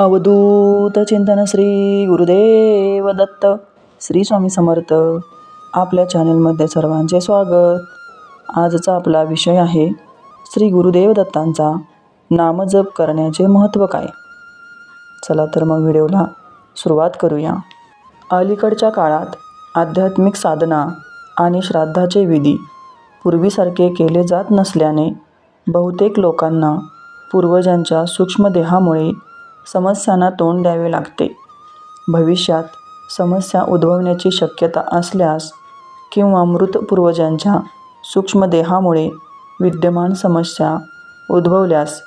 अवधूत चिंतन श्री गुरुदेव दत्त श्री स्वामी समर्थ. आपल्या चॅनलमध्ये सर्वांचे स्वागत. आजचा आपला विषय आहे श्री गुरुदेव दत्तांचा नामजप करण्याचे महत्त्व काय? चला तर मग व्हिडिओला सुरुवात करूया. अलीकडच्या काळात आध्यात्मिक साधना आणि श्राद्धाचे विधी पूर्वीसारखे केले जात नसल्याने बहुतेक लोकांना पूर्वजांच्या सूक्ष्मदेहामुळे समस्यांना तोंड द्यावे लागते. भविष्यात समस्या उद्भवण्याची शक्यता असल्यास किंवा मृत पूर्वजांच्या सूक्ष्मदेहामुळे विद्यमान समस्या उद्भवल्यास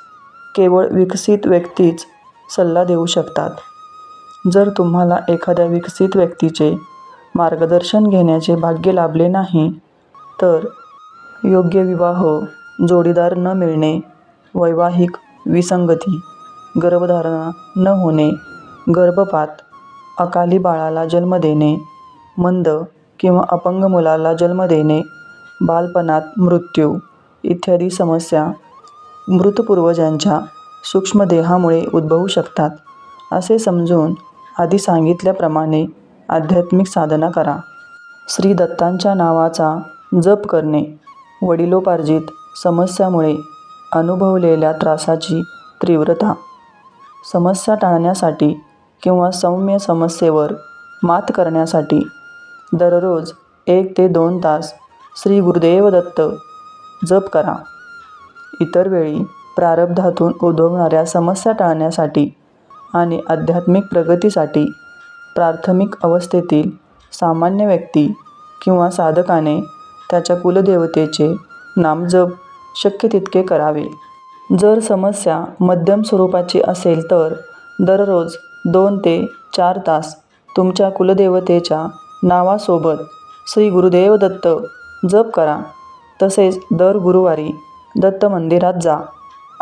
केवळ विकसित व्यक्तीच सल्ला देऊ शकतात. जर तुम्हाला एखाद्या विकसित व्यक्तीचे मार्गदर्शन घेण्याचे भाग्य लाभले नाही तर योग्य विवाह जोडीदार न मिळणे वैवाहिक विसंगती गर्भधारणा न होणे गर्भपात अकाली बाळाला जन्म देणे मंद किंवा अपंग मुलाला जन्म देणे बालपणात मृत्यू इत्यादी समस्या मृत पूर्वजांच्या सूक्ष्मदेहामुळे उद्भवू शकतात असे समजून आधी सांगितल्याप्रमाणे आध्यात्मिक साधना करा. श्री दत्तांच्या नावाचा जप करणे वडिलोपार्जित समस्यामुळे अनुभवलेल्या त्रासाची तीव्रता समस्या टाळण्यासाठी किंवा सौम्य समस्येवर मात करण्यासाठी दररोज एक ते दोन तास श्री गुरुदेव दत्त जप करा. इतर वेळी प्रारब्धातून उद्भवणाऱ्या समस्या टाळण्यासाठी आणि आध्यात्मिक प्रगतीसाठी प्राथमिक अवस्थेतील सामान्य व्यक्ती किंवा साधकाने त्याच्या कुलदेवतेचे नामजप शक्य तितके करावे. जर समस्या मध्यम स्वरूपाची असेल तर दररोज दोन ते चार तास तुमच्या कुलदेवतेच्या नावासोबत श्री गुरुदेव दत्त जप करा. तसेच दर गुरुवारी दत्त मंदिरात जा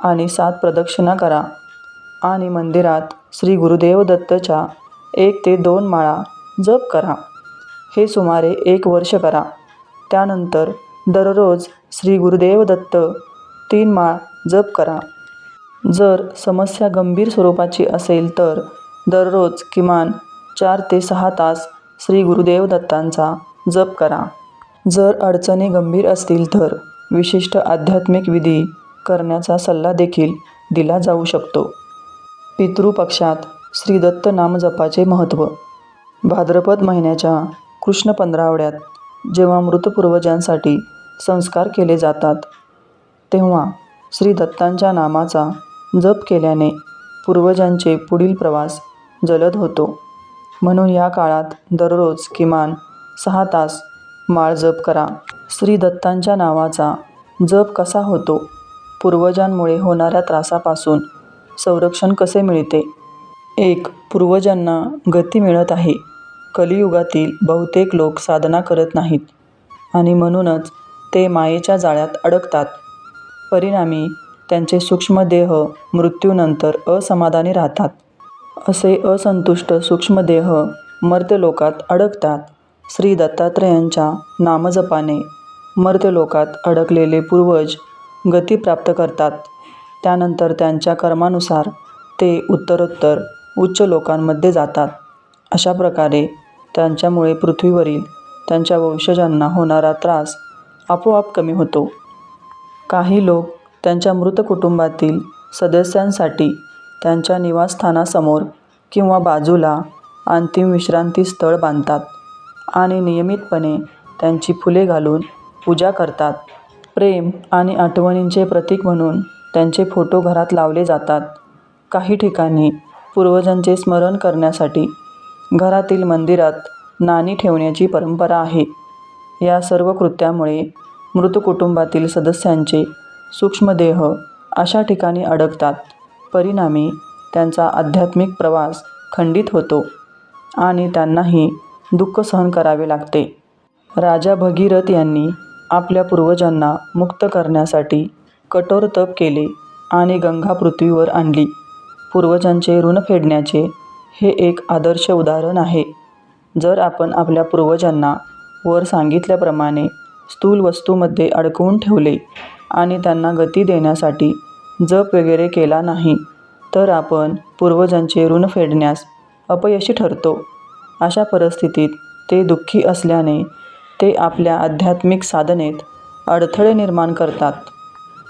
आणि सात प्रदक्षिणा करा आणि मंदिरात श्री गुरुदेव दत्तच्या एक ते दोन माळा जप करा. हे सुमारे एक वर्ष करा. त्यानंतर दररोज श्री गुरुदेव दत्त तीन माळ जप करा. जर समस्या गंभीर स्वरूपाची असेल तर दररोज किमान चार ते सहा तास श्री गुरुदेव दत्तांचा जप करा. जर अडचणी गंभीर असतील तर विशिष्ट आध्यात्मिक विधी करण्याचा सल्ला देखील दिला जाऊ शकतो. पितृपक्षात श्री दत्त नामजपाचे महत्त्व. भाद्रपद महिन्याच्या कृष्ण पंधरावड्यात जेव्हा मृतपूर्वजांसाठी संस्कार केले जातात तेव्हा श्री दत्तांच्या नामाचा जप केल्याने पूर्वजांचे पुढील प्रवास जलद होतो. म्हणून या काळात दररोज किमान सहा तास माळ जप करा. श्री दत्तांच्या नावाचा जप कसा होतो? पूर्वजांमुळे होणाऱ्या त्रासापासून संरक्षण कसे मिळते? एक पूर्वजांना गती मिळत आहे. कलियुगातील बहुतेक लोक साधना करत नाहीत आणि म्हणूनच ते मायेच्या जाळ्यात अडकतात. परिणामी त्यांचे सूक्ष्मदेह मृत्यूनंतर असमाधानी राहतात. असे असंतुष्ट सूक्ष्मदेह मर्त्यलोकात अडकतात. श्री दत्तात्रेयांच्या नामजपाने मर्त्यलोकात अडकलेले पूर्वज गती प्राप्त करतात. त्यानंतर त्यांच्या कर्मानुसार ते उत्तरोत्तर उच्च लोकांमध्ये जातात. अशा प्रकारे त्यांच्यामुळे पृथ्वीवरील त्यांच्या वंशजांना होणारा त्रास आपोआप कमी होतो. काही लोक त्यांच्या मृत कुटुंबातील सदस्यांसाठी त्यांच्या निवासस्थानासमोर किंवा बाजूला अंतिम विश्रांती स्थळ बांधतात आणि नियमितपणे त्यांची फुले घालून पूजा करतात. प्रेम आणि आठवणींचे प्रतीक म्हणून त्यांचे फोटो घरात लावले जातात. काही ठिकाणी पूर्वजांचे स्मरण करण्यासाठी घरातील मंदिरात नाणी ठेवण्याची परंपरा आहे. या सर्व कृत्यामुळे मृत कुटुंबातील सदस्यांचे सूक्ष्मदेह अशा ठिकाणी अडकतात. परिणामी त्यांचा आध्यात्मिक प्रवास खंडित होतो आणि त्यांनाही दुःख सहन करावे लागते. राजा भगीरथ यांनी आपल्या पूर्वजांना मुक्त करण्यासाठी कठोर तप केले आणि गंगा पृथ्वीवर आणली. पूर्वजांचे ऋण फेडण्याचे हे एक आदर्श उदाहरण आहे. जर आपण आपल्या पूर्वजांना वर सांगितल्याप्रमाणे स्थूल वस्तूमध्ये अडकवून ठेवले आणि त्यांना गती देण्यासाठी जप वगैरे केला नाही तर आपण पूर्वजांचे ऋण फेडण्यास अपयशी ठरतो. अशा परिस्थितीत ते दुःखी असल्याने ते आपल्या आध्यात्मिक साधनेत अडथळे निर्माण करतात.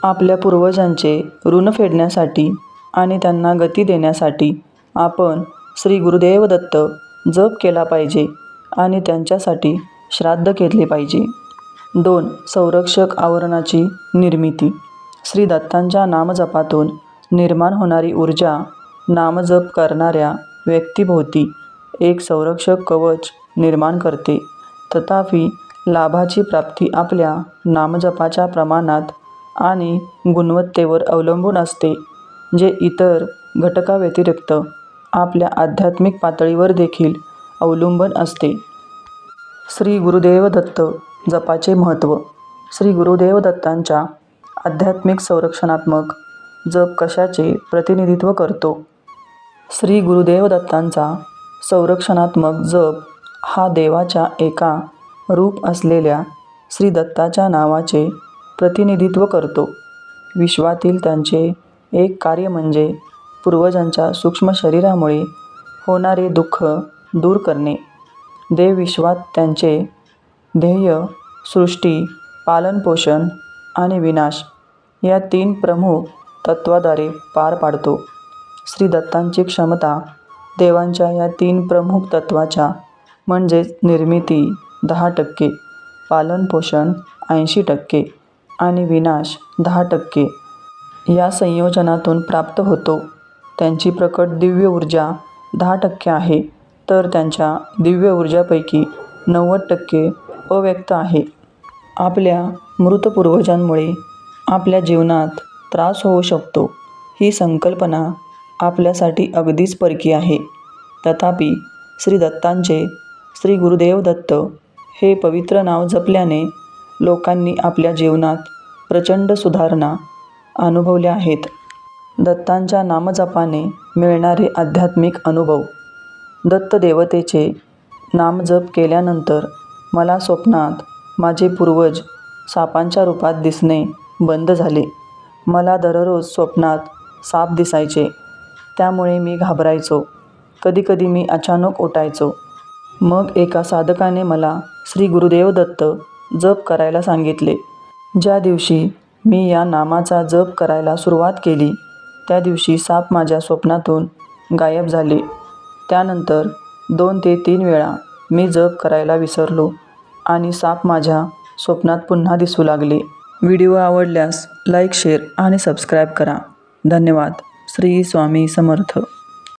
आपल्या पूर्वजांचे ऋण फेडण्यासाठी आणि त्यांना गती देण्यासाठी आपण श्री गुरुदेव दत्त जप केला पाहिजे आणि त्यांच्यासाठी श्राद्ध केले पाहिजे. दोन संरक्षक आवरणाची निर्मिती. श्री दत्तांच्या नामजपातून निर्माण होणारी ऊर्जा नामजप करणाऱ्या व्यक्तीभोवती एक संरक्षक कवच निर्माण करते. तथापि लाभाची प्राप्ती आपल्या नामजपाच्या प्रमाणात आणि गुणवत्तेवर अवलंबून असते जे इतर घटकाव्यतिरिक्त आपल्या आध्यात्मिक पातळीवर देखील अवलंबून असते. श्री गुरुदेव दत्त जपाचे महत्त्व. श्री गुरुदेव दत्तांच्या आध्यात्मिक संरक्षणात्मक जप कशाचे प्रतिनिधित्व करतो? श्री गुरुदेव दत्तांचा संरक्षणात्मक जप हा देवाच्या एका रूप असलेल्या श्री दत्ताच्या नावाचे प्रतिनिधित्व करतो. विश्वातील त्यांचे एक कार्य म्हणजे पूर्वजांच्या सूक्ष्म शरीरामुळे होणारे दुःख दूर करणे. देव विश्वात त्यांचे ध्येय सृष्टी पालनपोषण आणि विनाश या तीन प्रमुख तत्वाद्वारे पार पाडतो. श्री दत्तांची क्षमता देवांच्या या तीन प्रमुख तत्वाच्या म्हणजेच निर्मिती दहा टक्के पालनपोषण ऐंशी टक्के आणि विनाश दहा टक्के या संयोजनातून प्राप्त होतो. त्यांची प्रकट दिव्य ऊर्जा दहा टक्के आहे तर त्यांच्या दिव्य ऊर्जापैकी नव्वद टक्के अव्यक्त आहे. आपल्या मृत पूर्वजांमुळे आपल्या जीवनात त्रास होऊ शकतो. ही संकल्पना आपल्यासाठी अगदीच परकी आहे. तथापि श्री दत्तांचे श्री गुरुदेव दत्त हे पवित्र नाव जपल्याने लोकांनी आपल्या जीवनात प्रचंड सुधारणा अनुभवल्या आहेत. दत्तांच्या नामजपाने मिळणारे आध्यात्मिक अनुभव दत्त देवतेचे नामजप केल्यानंतर मला स्वप्नात माझे पूर्वज सापांच्या रूपात दिसणे बंद झाले. मला दररोज स्वप्नात साप दिसायचे. त्यामुळे मी घाबरायचो. कधीकधी मी अचानक उठायचो मग एका साधकाने मला श्री गुरुदेव दत्त जप करायला सांगितले. ज्या दिवशी मी या नामाचा जप करायला सुरुवात केली त्या दिवशी साप माझ्या स्वप्नातून गायब झाले. त्यानंतर दोन ते तीन वेळा मी जप करायला विसरलो आणि साप माझ्या स्वप्नात पुन्हा दिसू लागले. व्हिडिओ आवडल्यास लाईक शेअर आणि सबस्क्राईब करा. धन्यवाद. श्री स्वामी समर्थ.